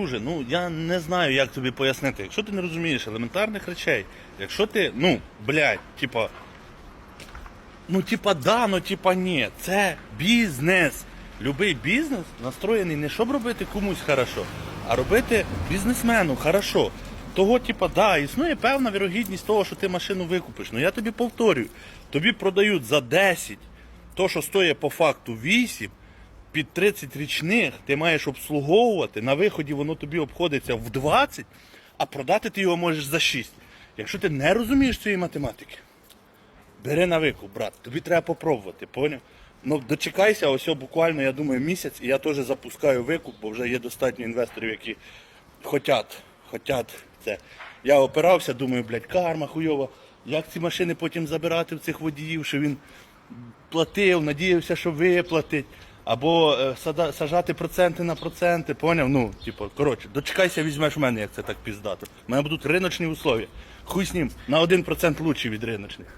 Друже, ну я не знаю, як тобі пояснити. Якщо ти не розумієш елементарних речей, якщо ти, ну, блядь, типа. Ну, типа, да, ну типа ні. Це бізнес. Любий бізнес настроєний не щоб робити комусь хорошо, а робити бізнесмену хорошо. Того, типа, да, існує певна вірогідність того, що ти машину викупиш. Ну я тобі повторюю, тобі продають за 10, то, що стоїть по факту 8, під 30 річних ти маєш обслуговувати, на виході воно тобі обходиться в 20, а продати ти його можеш за 6. Якщо ти не розумієш цієї математики, бери на викуп, брат, тобі треба попробувати, поняв? Ну дочекайся, ось буквально, я думаю, місяць, і я теж запускаю викуп, бо вже є достатньо інвесторів, які хотять, хотять це. Я опирався, думаю, блядь, карма хуйова. Як ці машини потім забирати в цих водіїв, що він платив, надіявся, що виплатить. Або е, сада- сажати проценти на проценти, поняв? Ну, типу, коротше, дочекайся, візьмеш мене, як це так піздато. У мене будуть риночні условия. Хуй з ним, на 1% лучші від риночних.